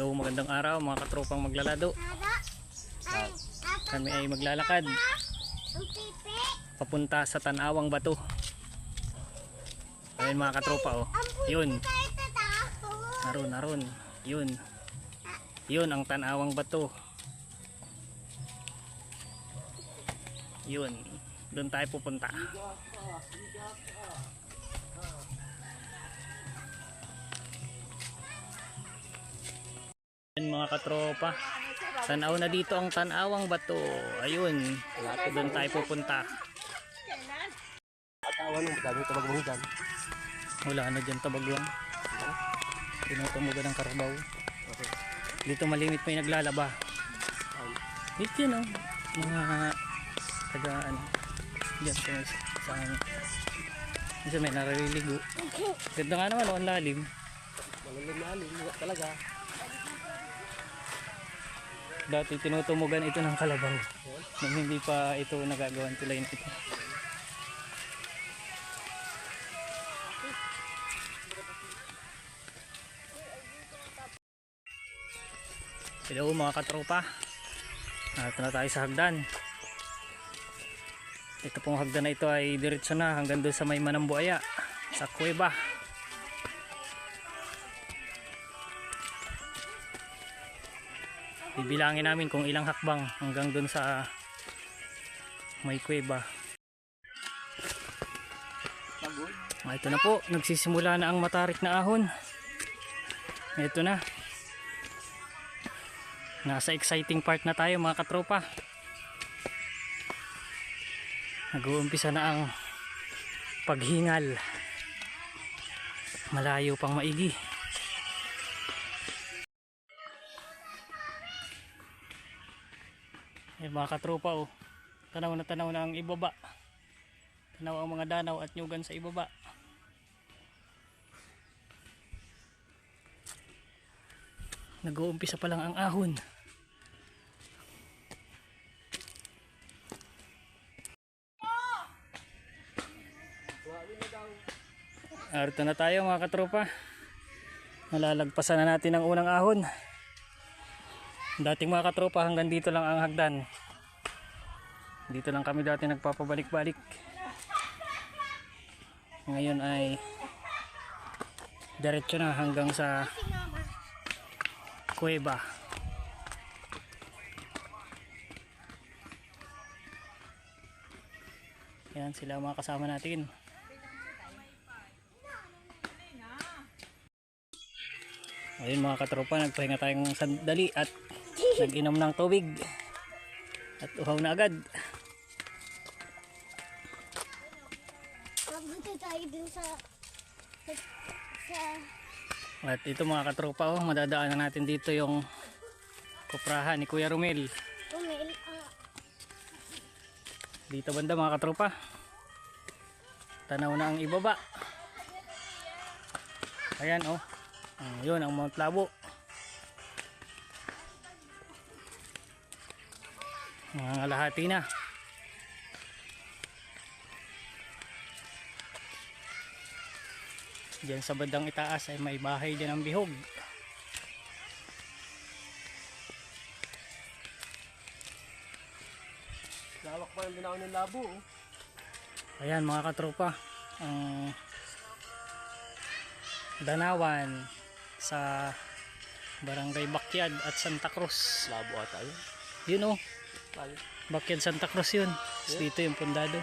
Hello, magandang araw mga katropang maglalado. Kami ay maglalakad papunta sa Tanawang Bato. Ayun mga katropa oh. Yun, naroon, naroon. Yun. Yun ang Tanawang Bato. Yun. Doon tayo pupunta. Mga katropa. Tanaw na dito ang Tanawang Bato. Ayun. Doon tayo pupunta. Atawan mo, dami dyan. Wala na dyan tabagwang. Tinutumugan ng karabaw. Dito malimit may naglalaba. Dito yun oh. Mga taga ano. Diyan sa, sa ano. Kasi may nariligo. Ganda nga naman oh, ang lalim. Malalim na alim, wala talaga. Dati tinutumugan ito ng kalabaw. Nung hindi pa ito nagagawan tulay ito. Hello mga katropa. Narito na tayo sa hagdan. Ito pong hagdan na ito ay diretso na hanggang doon sa may Manambuaya sa Cueva. Bibilangin namin kung ilang hakbang hanggang doon sa may kuweba. Ah, ito na po, nagsisimula na ang matarik na ahon. Ito na. Nasa exciting part na tayo mga katropa. Nag-uumpisa na ang paghingal. Malayo pang maigi. Ayan mga katropa oh. Tanaw na tanaw na ang ibaba. Tanaw ang mga danaw at nyugan sa ibaba. Nag-uumpisa pa lang ang ahon. Arito na tayo mga katropa. Nalalagpasan na natin ang unang ahon. Dating mga katropa hanggang dito lang ang hagdan. Dito lang kami dati nagpapabalik-balik. Ngayon ay diretso na hanggang sa kuweba. Yan sila mga kasama natin. Ayun mga katropa, nagpahinga tayong sandali at nag-inom ng tubig. At uhaw na agad. At ito mga katropa, oh, madadaanan natin dito yung kuprahan ni Kuya Romel. Umil. ah, Dito banda mga katropa. Tanaw na ang ibaba. Ayan oh. Ah, yun ang Mount Labo. Mga lahati na. Diyan sa bandang itaas ay may bahay din ng bihog. Lawak pa yung binaw ng labo. oh. Ayan mga katropa, ang Danawan sa Barangay Bakyad at Santa Cruz. Labo ata yun. Yun oh, Tayo. Bakyad Santa Cruz yun. Dito yung pundado.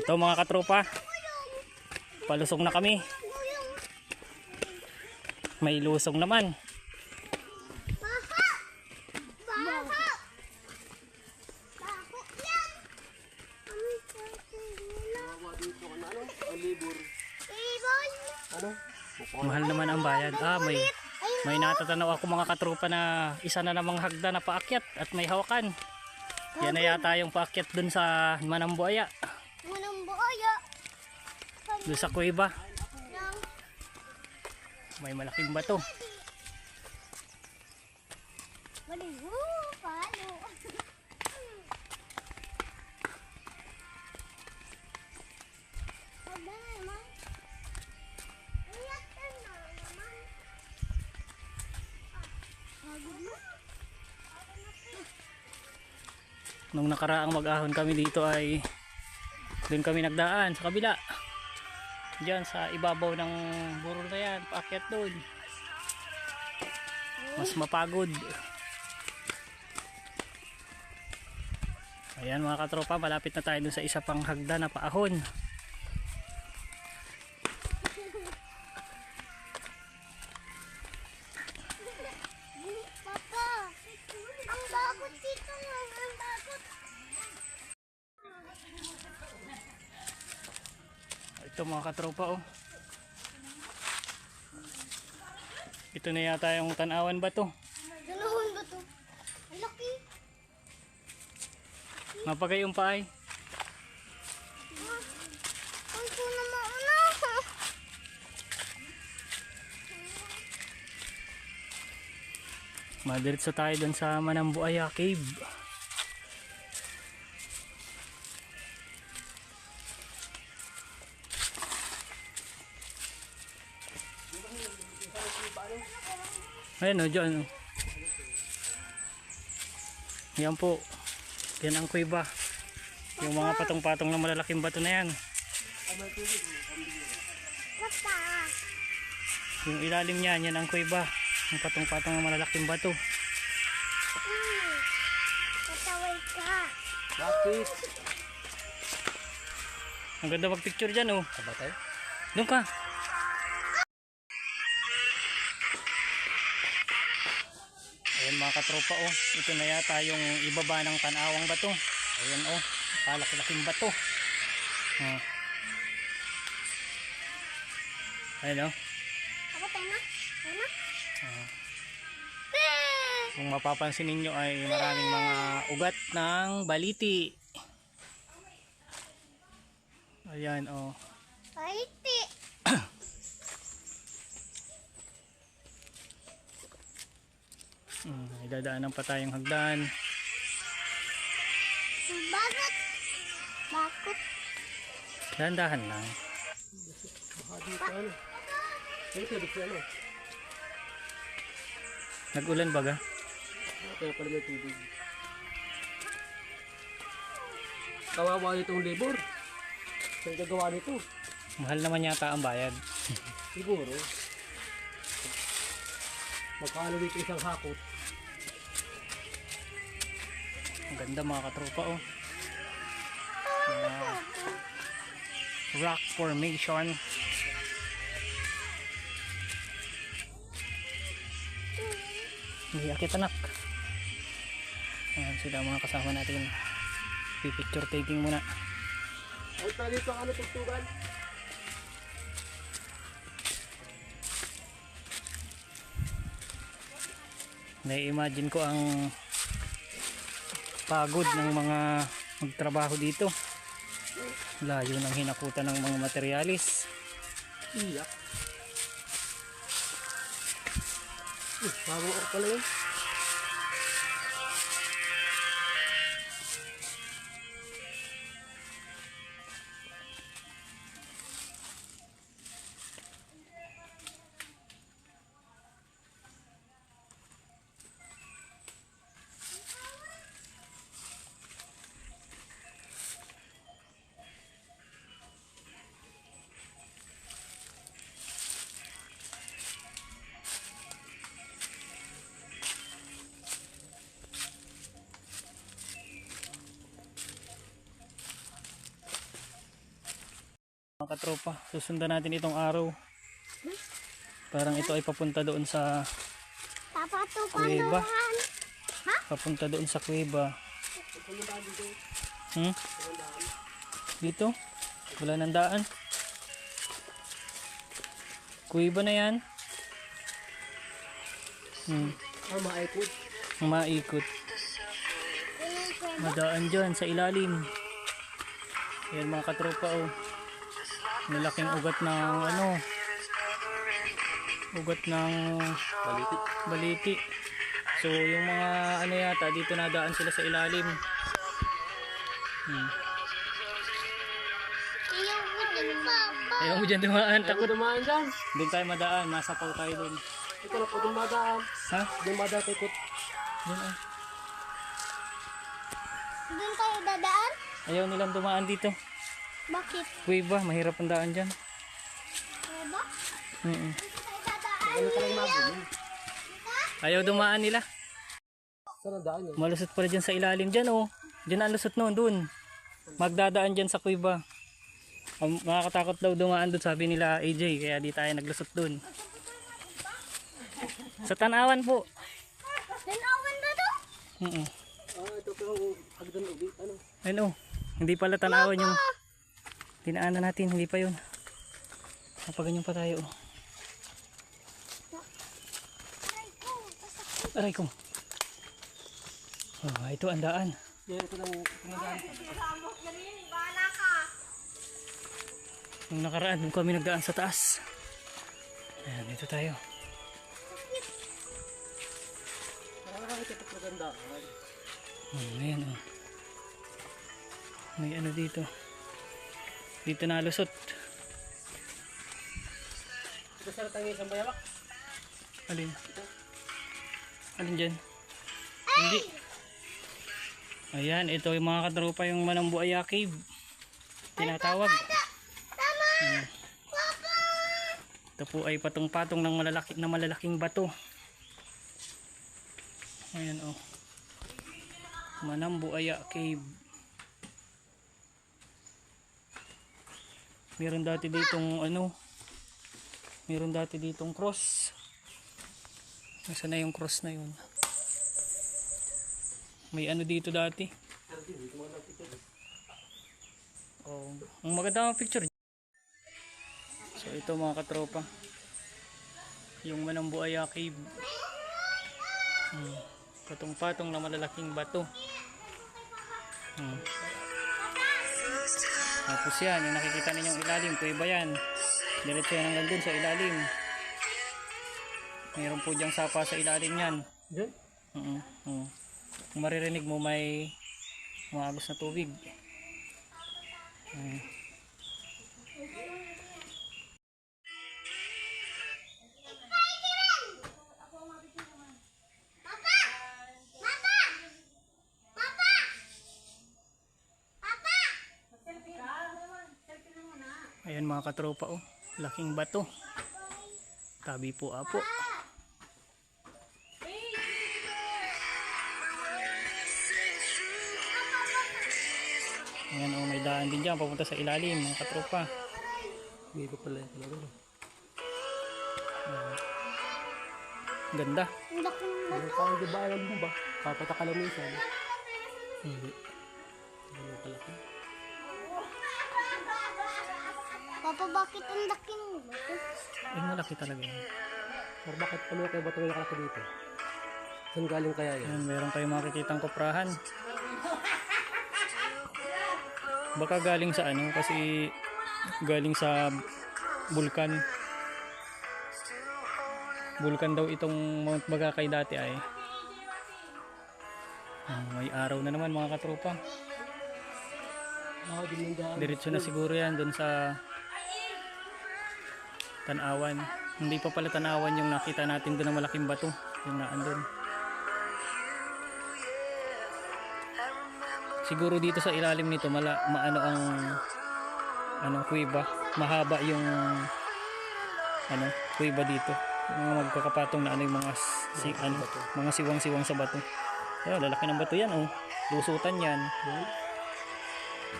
Ito mga katropa, palusong na kami. May lusong naman. Mahal naman ang bayad. Ah, may, may natatanaw ako mga katropa na isa na namang hagda na paakyat at may hawakan. Yan na yata yung paakyat dun sa Manambuaya! doon sa kuweba. May malaking bato. Nung nakaraang mag-ahon kami dito ay doon kami nagdaan sa kabila. Diyan sa ibabaw ng burol na yan, paakyat doon. Mas mapagod. Ayan mga katropa, malapit na tayo dun sa isa pang hagda na paahon. Katropa oh. Ito na yata yung tanawan ba to? Dalawang ba to? Ang laki. Mapagayong pa ay. Ang ko na mauna. Madiretso tayo dun sa Manambuaya Cave. Ayun o, dyan o. Yan po. Yan ang kuiba. Yung mga patong-patong na malalaking bato na yan. Yung ilalim niyan, yan ang kuiba. Yung patong-patong na malalaking bato. Pataway ka. Bakit? Ang ganda mag-picture dyan oh. Kabatay? Doon ka. Katropa oh. Ito na yata yung ibaba ng tanawang bato. Ayan oh. Kalaki-laking bato. Oh. Ayan oh. Ah. Kung mapapansin ninyo ay maraming mga ugat ng baliti. Ayan oh. Paiti. Hmm, idadaanan pa tayong hagdan. Bakit? Bakit? Dahan-dahan lang. Nag-ulan baga? Kaya pala may tubig. Kawawa nitong labor. Saan gagawa nito? Mahal naman yata ang bayad. Siguro. Magkano dito isang hakot? Ganda mga katropa oh. Mga rock formation. Akit anak. Ayan sila mga kasama natin. Pipicture taking muna. Ay, pa dito ano tugtugan? Nai-imagine ko ang pagod ng mga magtrabaho dito. Layo ng hinakutan ng mga materialis. Iyak. Uh, bago ako pala yun. Mga katropa, susundan natin itong araw. Parang ito ay papunta doon sa Papatukan papunta doon sa kuweba. Hmm? Dito? Wala nang daan. Kuweba na yan. Hmm. Ah, maikot. Maikot. Madaan dyan sa ilalim. Yan mga katropa oh. Malaking ugat ng ano. Ugat ng Baliti. baliti. So yung mga ano yata dito nadaan sila sa ilalim. Hmm. Ayaw. Ayaw mo dyan dumaan. Ako Takot. dumaan dyan. Doon tayo madaan. Masapaw tayo doon. Ito na po dumadaan. Ha? Dumadaan ikot. Doon ah. Doon tayo dadaan? Ayaw nilang dumaan dito. Bakit? Kuiba, mahirap ang daan dyan. Ba? Mm-mm. Doon tayo dadaan. Ka lang mabili? Ayaw dumaan nila. Ang? Malusot pala dyan sa ilalim dyan oh. Dyan ang lusot noon dun. Magdadaan dyan sa kuiba. Ang Nakakatakot daw dumaan dun sabi nila AJ kaya di tayo naglusot dun. Sa tanawan po. Tanawan ba to? Mm Ah, ito pero hagdan ubi. Ano? Ano? Hindi pala tanawan yung tinaanan natin. Hindi pa yun. Napaganyan pa tayo. oh. Aray ko. Oh, ito ang daan. Yan, ito lang pinagdaan. Nung nakaraan, nung kami nagdaan sa taas. Ayan, ito tayo. Ah, ito ito maganda. Ayan oh. May ano dito. Dito nalusot. Ito sa tangi isang bayawak. Alin? Alin dyan? Hindi. Ayan, ito yung mga katropa yung Manambuaya Cave. Tinatawag. Hmm. Ito po ay patong-patong ng malalaki, na malalaking bato. Ayan oh. Manambuaya Cave. Meron dati ditong ano, meron dati ditong cross. Nasaan na yung cross na yun? May ano dito dati. Oh, ang maganda ang picture. So ito mga katropa. Yung Manambuaya Cave. Hmm. Patong-patong na malalaking bato. Hmm. Tapos yan, yung nakikita ninyong ilalim, kuiba yan. Diretso yan hanggang dun sa ilalim. Meron po diyang sapa sa ilalim yan. Diyan? Oo. oo. Kung maririnig mo may umagos na tubig. Mm. Mga katropa oh. Laking bato. Tabi po apo. Ayan oh, may daan din dyan papunta sa ilalim mga katropa. Hindi ko pala yung talaga. Ganda. Ang laki ng Ano parang di ba alam mo ba? Kapata ka lang minsan. Hindi. Ano kalaki? Papa, bakit ang laki ng bato? Ay malaki talaga yan. Pero bakit ano kayo ba ito nakalaki dito? Saan galing kaya yan? Ayan, meron tayong makikitang koprahan. Baka galing sa ano, kasi galing sa bulkan. Bulkan daw itong Mount Bagakay dati ay. Ah, may araw na naman mga katropa. Daan. Diretso na siguro yan doon sa Tanawan. Hindi pa pala Tanawan yung nakita natin doon na malaking bato. Yung naandun. Siguro dito sa ilalim nito mala, maano ang ano kuiba, mahaba yung ano, kuiba dito. Mga magkakapatong na ano yung mga si, ano, mga siwang-siwang sa bato. Ayun, lalaki ng bato yan oh. Lusutan yan. Yan.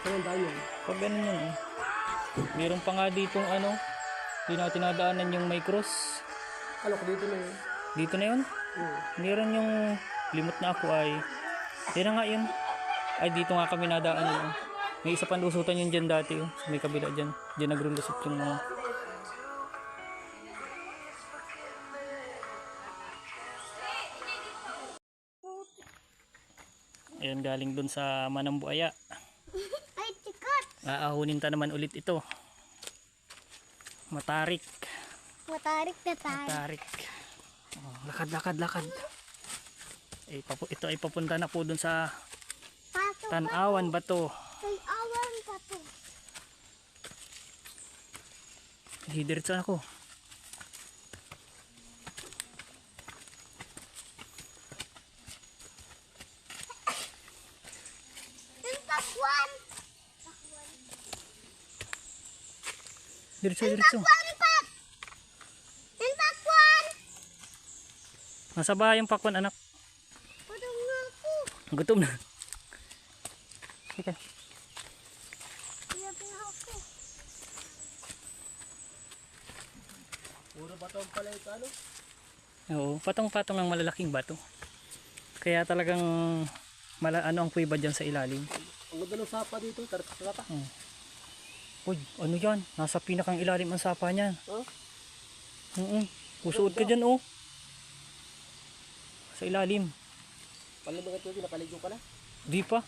Yan? Pag ganun yun, eh. Meron pa nga ditong ano, di na tinadaanan yung may cross. Ano ko dito na yun? Dito na yun. Hmm. Meron yung limot na ako ay, yun na nga yun. Ay, dito nga kami nadaanan. Oh. May isa pang lusutan yun dyan dati. Oh. Sa may kabila dyan. Dyan nagrulusot yung mga. Ayan, galing dun sa Manambuaya. Ay, tikat! Aahunin ta naman ulit ito. Matarik. Matarik na tayo. Matarik. Oh, lakad, lakad, lakad. Eh, papu- ito ay papunta na po dun sa Pato Tanawan ba to? Ay, awan pa to. Hidiretso ako. Diretso, diretso. Yan pakwan! Nasa bahay yung pakwan anak. Padang nga ako. Gutom na. Sige. Iyak na ako. Puro bato pala ito ano? Oo, patong-patong ng malalaking bato. Kaya talagang mala ano ang kuiba dyan sa ilalim. Ang ganda ng sapa dito. Tarata. Uy, ano yan? Nasa pinakang ilalim ang sapa niyan. Oh? Oo. Usuot ka dyan oh. Sa ilalim. Palimang ito, nakaligo ka na. Di pa.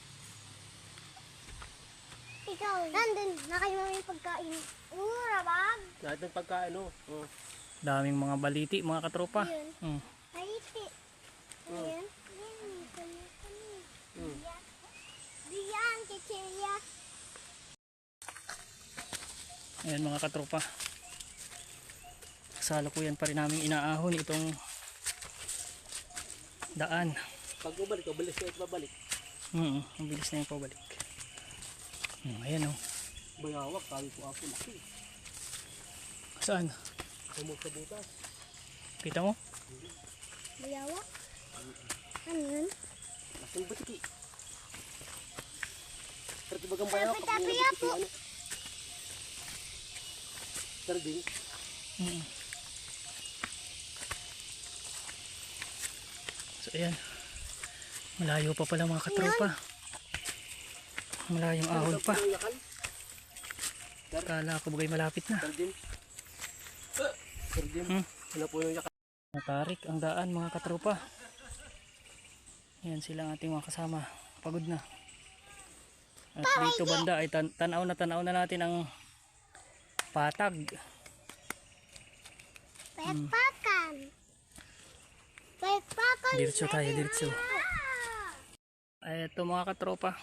Ikaw. Nandun, nakayo mo yung pagkain. Ura, bag. Lahat ng pagkain, oh. oh. Daming mga baliti, mga katropa. Yun. Mm. Haiti. Ano yan? Yan, kanya kami. Hmm. Diyan. Diyan, chichirya. Ayan mga katropa. Salukuyan pa rin namin inaahon itong daan. Pag bumalik, ubalis ka ito babalik. Mm, ang bilis na yung pabalik. Mm, ayan oh. Bayawak, sabi ko ako laki. Saan? Tumog sa butas. Kita mo? Bayawak. Ano yun? Laking butiki. Pero tibagang bayawak, pag Tapi-tapi may butiki, ako. ano? Sarding. Mm. So ayan. Malayo pa pala mga katropa. Malayong ahon pa. Kala ko bagay malapit na. Sarding. Sarding. Hmm. Ano po yung yakal? Natarik ang daan mga katropa. Yan sila ang ating mga kasama. Pagod na. At dito banda ay tan tanaw na tanaw na natin ang patag. Pepakan. Pepakan. Diretso tayo, diretso. Ay, ito mga katropa.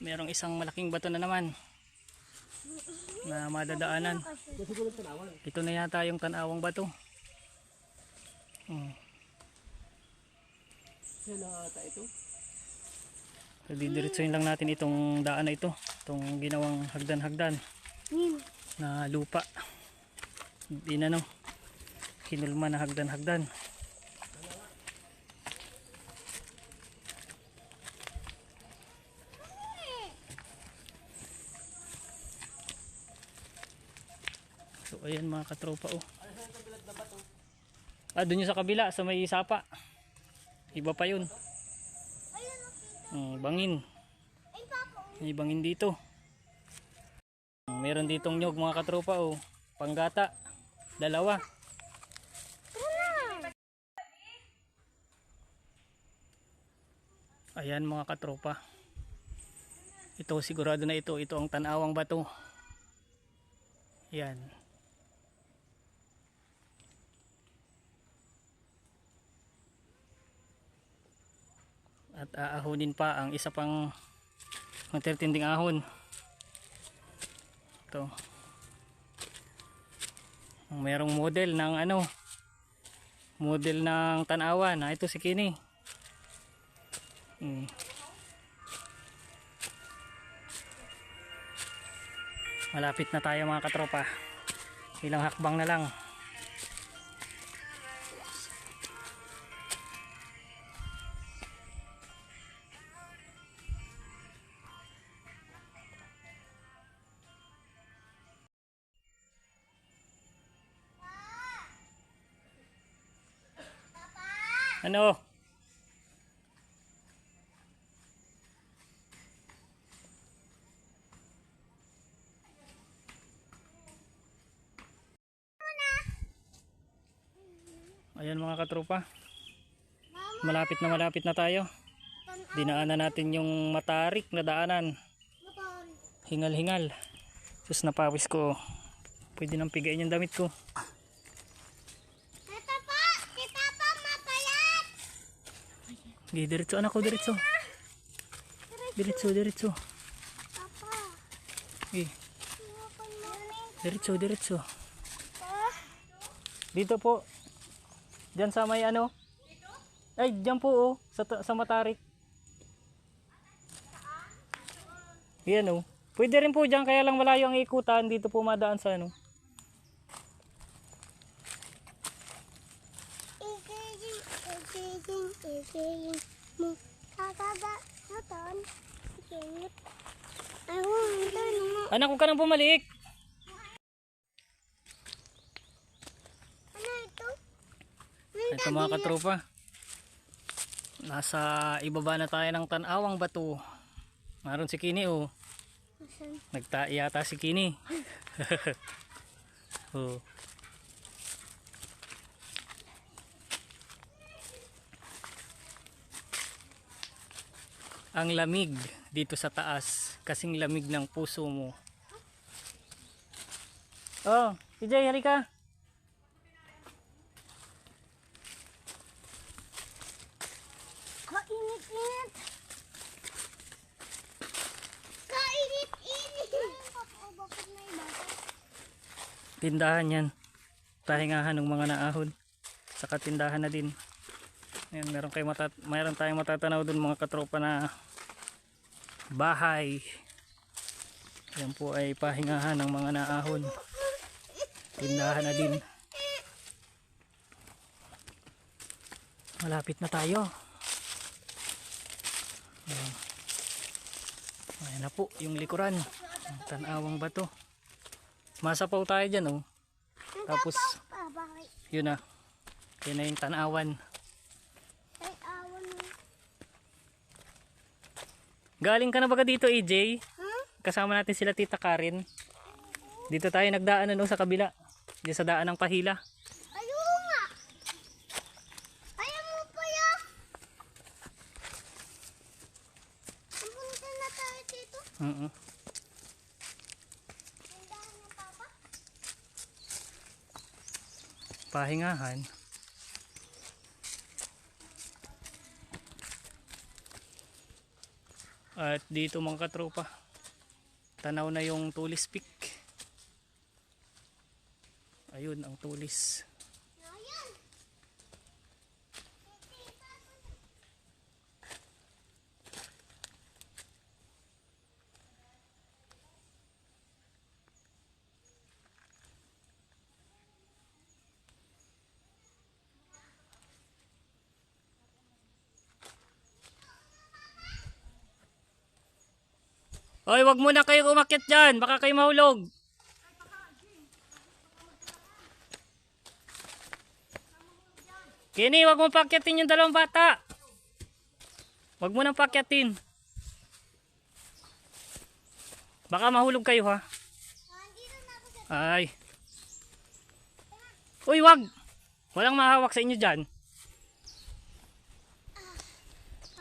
Merong isang malaking bato na naman na madadaanan. Ito na yata yung tanawang bato. Hmm. Didiretsuhin lang natin itong daan na ito. Itong ginawang hagdan-hagdan Nim. Na lupa. Hindi na no. Kinulma na hagdan-hagdan. So ayan mga katropa oh. Ah, doon yung sa kabila, sa may sapa. Iba pa yun. Hmm, bangin. Ay, papa. May bangin dito. Meron ditong nyog mga katropa oh. Panggata. Dalawa. Ayan mga katropa. Ito sigurado na ito. Ito ang tanawang bato. Yan. At aahonin pa ang isa pang matertinding ahon. Ito. Merong model ng ano model ng tanawan. Ah, ito si Kini. Hmm. Malapit na tayo mga katropa. Ilang hakbang na lang. Ano? Ayan mga katropa. Malapit na malapit na tayo. Dinaanan natin yung matarik na daanan. Hingal-hingal. Sus napawis ko. Pwede nang pigain yung damit ko. Tata pa. Si Papa mapayat. Di, diretso anak ko, diretso. Diretso, diretso. Papa. Eh, diretso, diretso. Dito po. Diyan sa may ano? Ay, diyan po oh. Sa, sa matarik. Yan oh. Pwede rin po diyan kaya lang malayo ang ikutan. Dito po madaan sa ano. Ising, ising mo. Kakaga, naton. Ikingit. Ayun, ito na. Anak, huwag ka nang bumalik. Ano ito? Ito mga katropa. Nasa ibaba na tayo ng tanawang bato. Maroon si Kini oh. Nagtai yata si Kini. oh. Ang lamig dito sa taas, kasing lamig ng puso mo. Oh, TJ, halika. Kainit-init. Kainit-init. Bata? Tindahan yan. Pahingahan ng mga naahon. Saka tindahan na din. Ayan, meron, kayo matat meron tayong matatanaw dun mga katropa na bahay. Yan po ay pahingahan ng mga naahon. Tindahan na din. Malapit na tayo. Ayan. Na po yung likuran. Ang tanawang bato. Masapaw tayo dyan oh. Tapos yun na. Yun na yung tanawan. Ay, awan mo. Galing ka na ba ka dito AJ? Kasama natin sila Tita Karen. Dito tayo nagdaan ano sa kabila. Diyan sa daan ng pahila. Ayun nga. Ayaw mo pa ya. Pupunta na tayo dito. Oo. Ni Papa. Pahingahan. At dito mga katropa. Tanaw na yung tulis peak. Ayun ang tulis. Ayan. Hoy, wag muna kayo umakyat dyan. Baka kayo mahulog. Kini, wag mo pakyatin yung dalawang bata. Wag mo nang pakyatin. Baka mahulog kayo ha. Ay. Uy, wag. Walang mahawak sa inyo dyan.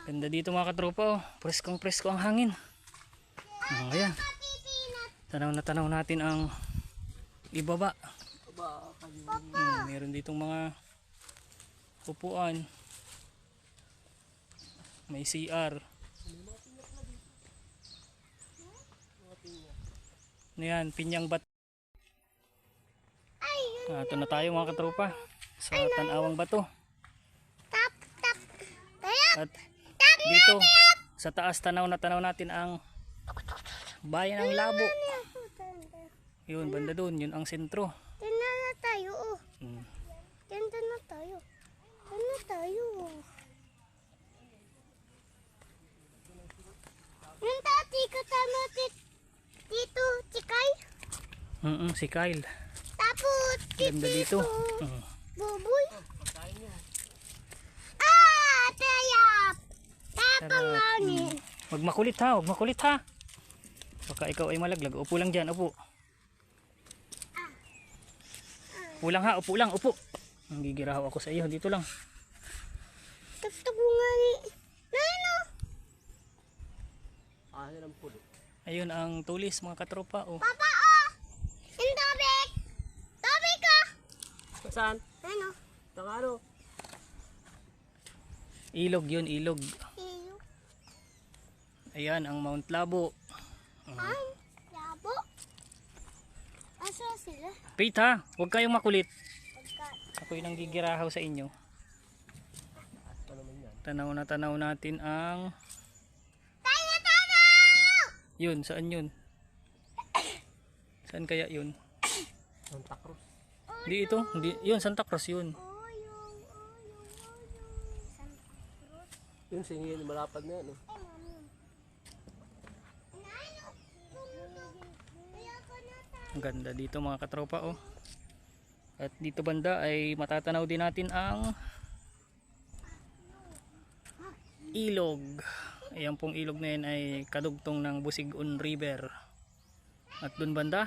Ganda dito mga katropa. Oh. Preskong presko ang hangin. Oh, ayan. Tanaw na tanaw natin ang ibaba. Hmm, meron ditong mga upuan. May CR. Ano yan? Pinyang bat. Ay, yun. Ah, ito na tayo mga katropa. Sa tanawang bato. Tap, tap. Tayap. At dito sa taas tanaw na tanaw natin ang bayan ng Labo. Yun, banda doon. Yun ang sentro. Tingnan na tayo, oh. Hmm. Na tayo. Tingnan na tayo. Yung tati kasama dito, Chikay. Mm si Kyle. Tapos, Ganda dito. tito, Mm. Buboy. Ah, tayap. Tapang ani. Huwag makulit ha, huwag makulit ha. Baka ikaw ay malaglag. Upo lang dyan, upo. Upo lang ha, upo lang, upo. Nanggigiraw ako sa iyo, dito lang. Nga ni. Nano? Yan ang pulo. Ayun ang tulis mga katropa. Oh. Papa, oh. Yung tubig. Tubig ka. Saan? Ano? Taka ano? Ilog yun, ilog. Iyo. Ayan ang Mount Labo. Ay, labo. Asa sila? Wait ha, huwag kayong makulit. Pagka. Ako'y nanggigirahaw sa inyo. Ano naman yan? Tanaw na tanaw natin ang... Tayo na tayo! Yun, saan yun? Saan kaya yun? Santa Cruz. Hindi ito, hindi, yun Santa Cruz yun. Yun, singin, malapad na yan. Oh. Ang ganda dito mga katropa oh. At dito banda ay matatanaw din natin ang ilog. Ayan pong ilog na yan ay kadugtong ng Busigon River. At dun banda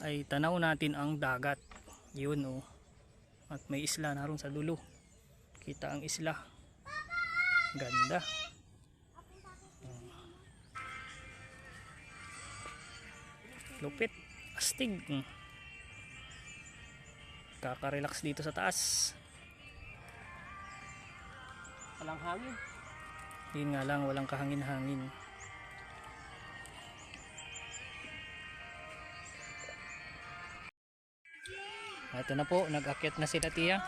ay tanaw natin ang dagat. Yun oh. At may isla naroon sa dulo. Kita ang isla. Ganda. Lupit. Astig. Mm. Kaka-relax dito sa taas. Walang hangin. Yun nga lang, walang kahangin-hangin. Ito na po, nag-akyat na sila tiya.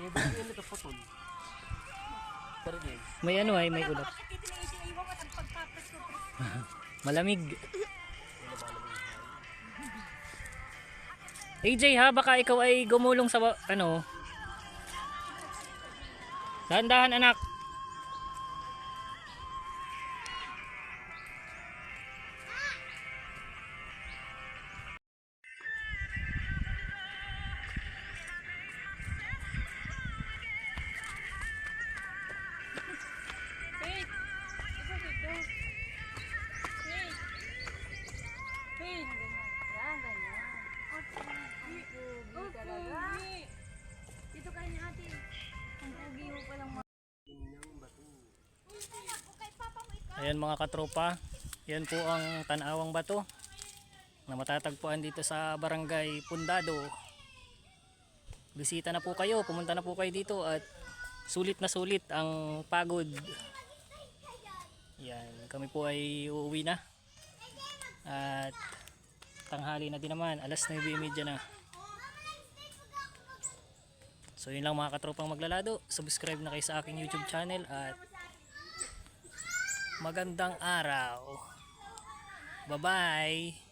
Eh, bakit yun ito? May ano ay, may ulap. Malamig. AJ ha, baka ikaw ay gumulong sa ano. Dahan-dahan anak. Ayan mga katropa, yan po ang tanawang bato na matatagpuan dito sa barangay Pundado. Bisita na po kayo, pumunta na po kayo dito at sulit na sulit ang pagod. Yan, kami po ay uuwi na. At tanghali na din naman, alas 9.30 na. So yun lang mga katropang maglalado, subscribe na kayo sa aking YouTube channel at Magandang araw. Bye-bye.